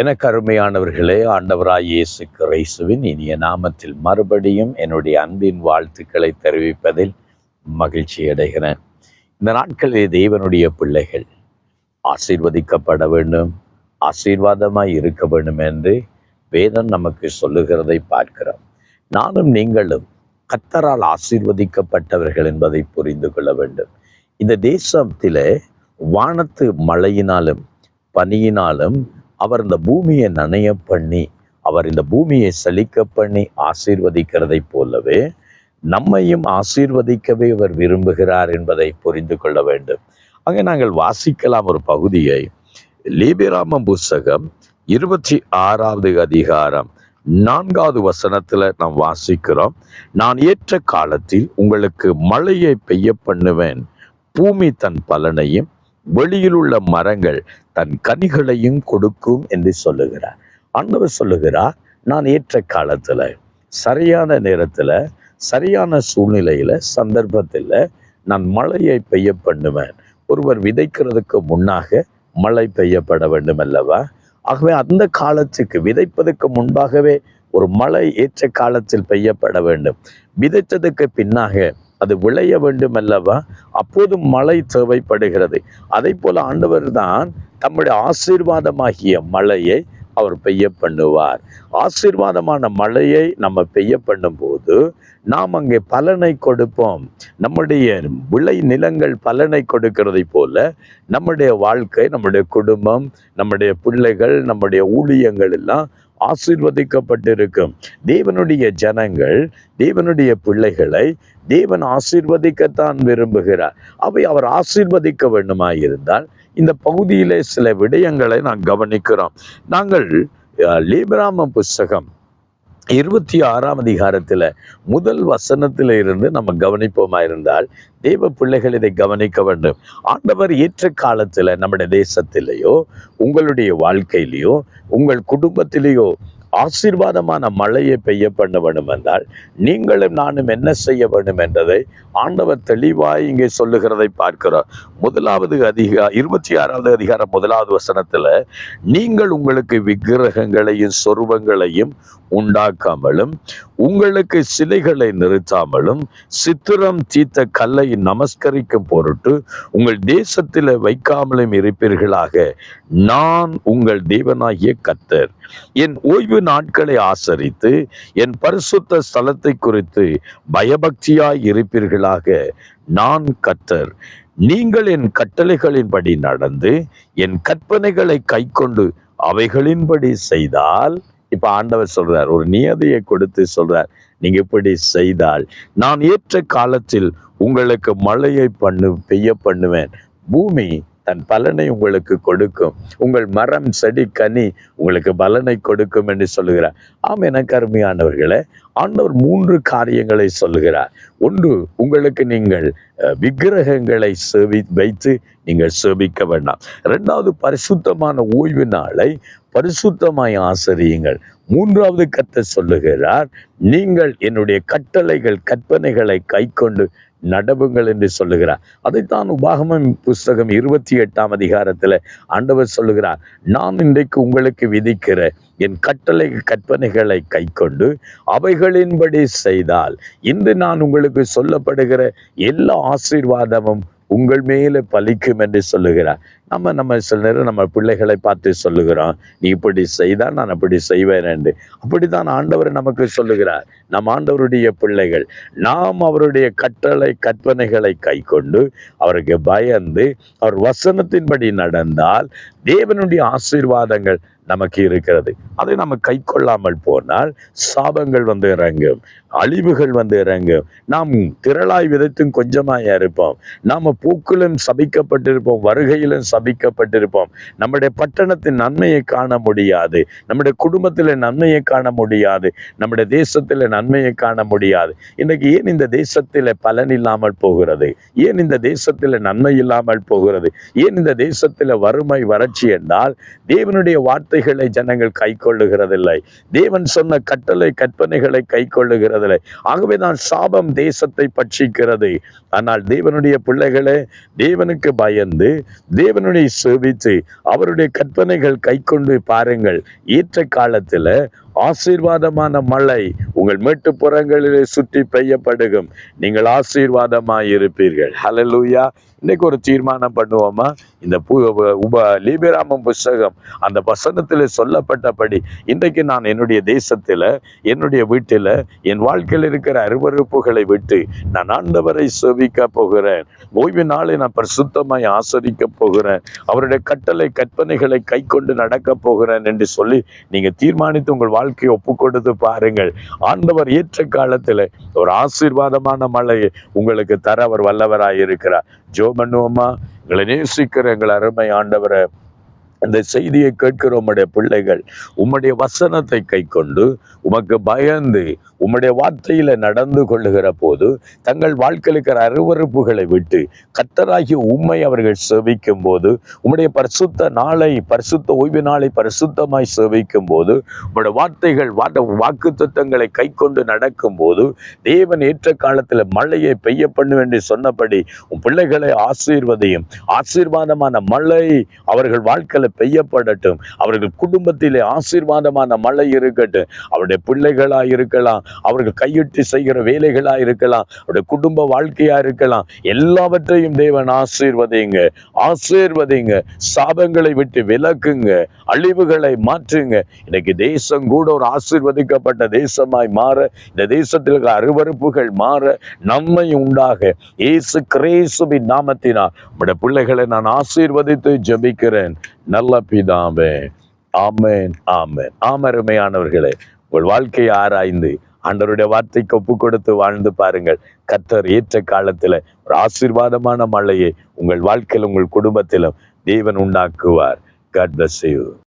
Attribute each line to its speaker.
Speaker 1: எனக்கு அருமையானவர்களே ஆண்டவராய் இயேசு கிறிஸ்துவின் இனிய நாமத்தில் மறுபடியும் என்னுடைய அன்பின் வாழ்த்துக்களை தெரிவிப்பதில் மகிழ்ச்சி அடைகிறேன். இந்த நாட்களில் தேவனுடைய பிள்ளைகள் ஆசீர்வதிக்கப்பட வேண்டும் ஆசீர்வாதமாய் இருக்க வேண்டும் என்று வேதம் நமக்கு சொல்லுகிறதை பார்க்கிறோம். நானும் நீங்களும் கத்தரால் ஆசீர்வதிக்கப்பட்டவர்கள் என்பதை புரிந்து கொள்ள வேண்டும். இந்த தேசத்திலே வானத்து மழையினாலும் பனியினாலும் அவர் இந்த பூமியை நனைய பண்ணி அவர் இந்த பூமியை செழிக்க பண்ணி ஆசீர்வதிக்கிறதை போலவே நம்மையும் ஆசீர்வதிக்கவே அவர் விரும்புகிறார் என்பதை புரிந்து கொள்ள வேண்டும். அங்கே நாங்கள் வாசிக்கலாம் ஒரு பகுதியை. லீபிராம புஸ்தகம் இருபத்தி ஆறாவது அதிகாரம் நான்காவது வசனத்துல நாம் வாசிக்கிறோம். நான் ஏற்ற காலத்தில் உங்களுக்கு மழையை பெய்ய பண்ணுவேன். பூமி தன் பலனையும் வெளியில் உள்ள மரங்கள் தன் கனிகளையும் கொடுக்கும் என்று சொல்லுகிறார். ஆண்டவர் சொல்லுகிறார் நான் ஏற்ற காலத்துல சரியான நேரத்துல சரியான சூழ்நிலையில சந்தர்ப்பத்தில் நான் மழையை பெய்ய பண்ணுவேன். ஒருவர் விதைக்கிறதுக்கு முன்னாக மழை பெய்யப்பட வேண்டும் அல்லவா? ஆகவே அந்த காலத்துக்கு விதைப்பதற்கு முன்பாகவே ஒரு மழை ஏற்ற காலத்தில் பெய்யப்பட வேண்டும். விதைத்ததுக்கு பின்னாக அது விளைய வேண்டும் அல்லவா அப்போதும் மழை தேவைப்படுகிறது. அதை போல ஆண்டவர் தான் தம்முடைய ஆசீர்வாதமாகிய மழையை அவர் பெய்ய பண்ணுவார். ஆசீர்வாதமான மழையை நம்ம பெய்ய பண்ணும்போது நாம் அங்கே பலனை கொடுப்போம். நம்முடைய விளை நிலங்கள் பலனை கொடுக்கிறதை போல நம்முடைய வாழ்க்கை நம்முடைய குடும்பம் நம்முடைய பிள்ளைகள் நம்முடைய ஊழியங்கள் எல்லாம் ஆசீர்வதிக்கப்பட்டிருக்கும். தேவனுடைய ஜனங்கள் தேவனுடைய பிள்ளைகளை தேவன் ஆசீர்வதிக்கத்தான் விரும்புகிறார். அவை அவர் ஆசீர்வதிக்க வேண்டுமாயிருந்தால் இந்த பகுதியிலே சில விடயங்களை நான் கவனிக்கிறோம். நாங்கள் லீபராம புஸ்தகம் இருபத்தி ஆறாம் அதிகாரத்துல முதல் வசனத்தில இருந்து நம்ம கவனிப்போமா இருந்தால் தேவ பிள்ளைகள் இதை கவனிக்க வேண்டும். ஆண்டவர் ஏற்ற காலத்துல நம்முடைய தேசத்திலேயோ உங்களுடைய வாழ்க்கையிலேயோ உங்கள் குடும்பத்திலேயோ ஆசீர்வாதமான மழையை பெய்ய பண்ண வேண்டும் என்றால் நீங்களும் நானும் என்ன செய்ய வேண்டும் என்றதை ஆண்டவர் தெளிவாய் இங்கே சொல்லுகிறதை பார்க்கிறோம். முதலாவது அதிகா இருபத்தி ஆறாவது அதிகாரம் முதலாவது வசனத்துல நீங்கள் உங்களுக்கு விக்கிரகங்களையும் சொருபங்களையும் உண்டாக்காமலும் உங்களுக்கு சிலைகளை நிறுத்தாமலும் சித்திரம் தீத்த கல்லை நமஸ்கரிக்கும் பொருட்டு உங்கள் தேசத்தில் வைக்காமலும் இருப்பீர்களாக. நான் உங்கள் தேவனாகிய கத்தர் என் ஓய்வு நாட்களை ஆசரித்து என் பரிசுத்த ஸ்தலத்தை குறித்து பயபக்தியாய் இருப்பீர்களாக நான் கத்தர். நீங்கள் என் கட்டளைகளின்படி நடந்து என் கற்பனைகளை கைக்கொண்டு அவைகளின்படி செய்தால் இப்ப ஆண்டவர் சொல்றார் ஒரு நியதியை கொடுத்து சொல்றார் நீங்க இப்படி செய்தால் நான் ஏற்ற காலத்தில் உங்களுக்கு மழையை பண்ணு பெய்ய பண்ணுவேன். பூமி தன் பலனை உங்களுக்கு கொடுக்கும். உங்கள் மரம் செடி கனி உங்களுக்கு பலனை கொடுக்கும் என்று சொல்லுகிறார். ஆம் என கருமையானவர்களே ஆண்டவர் மூன்று காரியங்களை சொல்லுகிறார். ஒன்று உங்களுக்கு நீங்கள் விக்கிரகங்களை சேவி வைத்து நீங்கள் சேவிக்க வேண்டாம். ரெண்டாவது பரிசுத்தமான ஓய்வு நாளை பரிசுத்தமாய் ஆசரியுங்கள். மூன்றாவது கத்தை சொல்லுகிறார் நீங்கள் என்னுடைய கட்டளைகள் கற்பனைகளை கைக்கொண்டு நடவுங்கள் என்று சொல்லுகிறார். அதைத்தான் உபாகமம் புஸ்தகம் இருபத்தி எட்டாம் அதிகாரத்துல ஆண்டவர் சொல்லுகிறார் நான் இன்றைக்கு உங்களுக்கு விதிக்கிற என் கட்டளை கற்பனைகளை கைக்கொண்டு அவைகளின்படி செய்தால் இன்று நான் உங்களுக்கு சொல்லப்படுகிற எல்லா ஆசீர்வாதமும் உங்கள் மேலே பலிக்கும் என்று சொல்லுகிறார். நம்ம நம்ம சில நேரம் நம்ம பிள்ளைகளை பார்த்து சொல்லுகிறோம் நீ இப்படி செய்தால் நான் அப்படி செய்வேன் என்று. அப்படித்தான் ஆண்டவர் நமக்கு சொல்லுகிறார். நம் ஆண்டவருடைய பிள்ளைகள் நாம் அவருடைய கட்டளை கற்பனைகளை கைக்கொண்டு அவருக்கு பயந்து அவர் வசனத்தின்படி நடந்தால் தேவனுடைய ஆசீர்வாதங்கள் நமக்கு இருக்கிறது. அதை நம்ம கை கொள்ளாமல் போனால் சாபங்கள் வந்து இறங்கும் அழிவுகள் வந்து இறங்கும். நாம் திரளாய் விதைத்தும் கொஞ்சமாய் இருப்போம் நாம பூக்களும் சபிக்கப்பட்டிருப்போம் வருகையிலும் சபிக்கப்பட்டிருப்போம். நம்முடைய பட்டணத்தின் நன்மையை காண முடியாது. நம்முடைய குடும்பத்தில் நன்மையை காண முடியாது. நம்முடைய தேசத்தில் நன்மையை காண முடியாது. இன்னைக்கு ஏன் இந்த தேசத்தில் பலன் இல்லாமல் போகிறது? ஏன் இந்த தேசத்தில் நன்மை இல்லாமல் போகிறது? ஏன் இந்த தேசத்தில் வறுமை வறட்சி என்றால் தேவனுடைய வார்த்தைகளை ஜனங்கள் கை கொள்ளுகிறதில்லை தேவன் சொன்ன கட்டளை கற்பனைகளை கை கொள்ளுகிறதில்லை ஆகவே தான் சாபம் தேசத்தை பட்சிக்கிறது. ஆனால் தேவனுடைய பிள்ளைகளை தேவனுக்கு பயந்து தேவனுடைய சேவித்து அவருடைய கற்பனைகள் கை கொண்டு பாருங்கள். ஏற்ற காலத்துல ஆசீர்வாதமான மழை உங்கள் மேட்டுப்புறங்களிலே சுற்றி பெய்யப்படுகும். நீங்கள் ஆசீர்வாதமாக இருப்பீர்கள் ஹalleluya இன்னைக்கு ஒரு தீர்மானம் பண்ணுவோமா? இந்த பு உப லீபிராமம் புஸ்தகம் அந்த வசனத்தில் சொல்லப்பட்டபடி இன்றைக்கு நான் என்னுடைய தேசத்தில் என்னுடைய வீட்டில் என் வாழ்க்கையில் இருக்கிற அருவறுப்புகளை விட்டு நான் ஆண்டவரை சேவிக்க போகிறேன். ஓய்வு நாளை நான் பரிசுத்தமாய் ஆசரிக்க போகிறேன். அவருடைய கட்டளை கற்பனைகளை கை கொண்டு நடக்க போகிறேன் என்று சொல்லி நீங்கள் தீர்மானித்து உங்கள் வாழ்க்கையை ஒப்பு கொடுத்து பாருங்கள். ஆண்டவர் ஏற்ற காலத்துல ஒரு ஆசீர்வாதமான மழையை உங்களுக்கு தர அவர் வல்லவராய் இருக்கிறார். ஜோ பண்ணுவோமா எங்களை நேசிக்கிற எங்கள் அருமை ஆண்டவரை அந்த செய்தியை கேட்கிற உம்முடைய பிள்ளைகள் உம்முடைய வசனத்தை கை கொண்டு உமக்கு பயந்து உம்முடைய வார்த்தையில நடந்து கொள்ளுகிற போது தங்கள் வாழ்க்கையில் இருக்கிற அருவறுப்புகளை விட்டு கத்தராகிய உண்மை அவர்கள் சேவிக்கும் போது உம்முடைய பரிசுத்த நாளை பரிசுத்த ஓய்வு நாளை பரிசுத்தமாய் சேவிக்கும் போது உம்முடைய வார்த்தைகள் வாக்கு திட்டங்களை கை கொண்டு நடக்கும் போது தேவன் ஏற்ற காலத்துல மழையை பெய்ய பண்ணும் என்று சொன்னபடி உன் பிள்ளைகளை ஆசீர்வதையும். ஆசீர்வாதமான மழை அவர்கள் வாழ்க்கையில பெய்யப்படட்டும். அவர்கள் குடும்பத்திலே ஆசீர்வாதமான மழை இருக்கட்டும். அவருடைய பிள்ளைகளாக இருக்கலாம். அவர்கள் கையிட்டு செய்கிற வேலைகளா இருக்கலாம் அவருடைய குடும்ப வாழ்க்கையா இருக்கலாம். எல்லாவற்றையும் தேவன் ஆசீர்வதிங்க. ஆசீர்வதிங்க. சாபங்களை விட்டு விலக்குங்க. அழிவுகளை மாற்றுங்க. இன்னைக்கு தேசம் கூட ஒரு ஆசீர்வதிக்கப்பட்ட தேசமாய் மாற இந்த தேசத்தில் இருக்கிற அருவறுப்புகள் மாற நன்மை உண்டாக. இயேசு கிரேசுவின் நாமத்தினால் உடைய பிள்ளைகளை நான் ஆசீர்வதித்து ஜெபிக்கிறேன். நல்ல பிதாவே. ஆமேன் ஆமேன். ஆமருமையானவர்களே உங்கள் வாழ்க்கையை ஆராய்ந்து ஆண்டவருடைய வார்த்தைக்கு ஒப்பு கொடுத்து வாழ்ந்து பாருங்கள். கத்தர் ஏற்ற காலத்துல ஒரு ஆசீர்வாதமான மழையை உங்கள் வாழ்க்கையில் உங்கள் குடும்பத்திலும் தேவன் உண்டாக்குவார். God bless you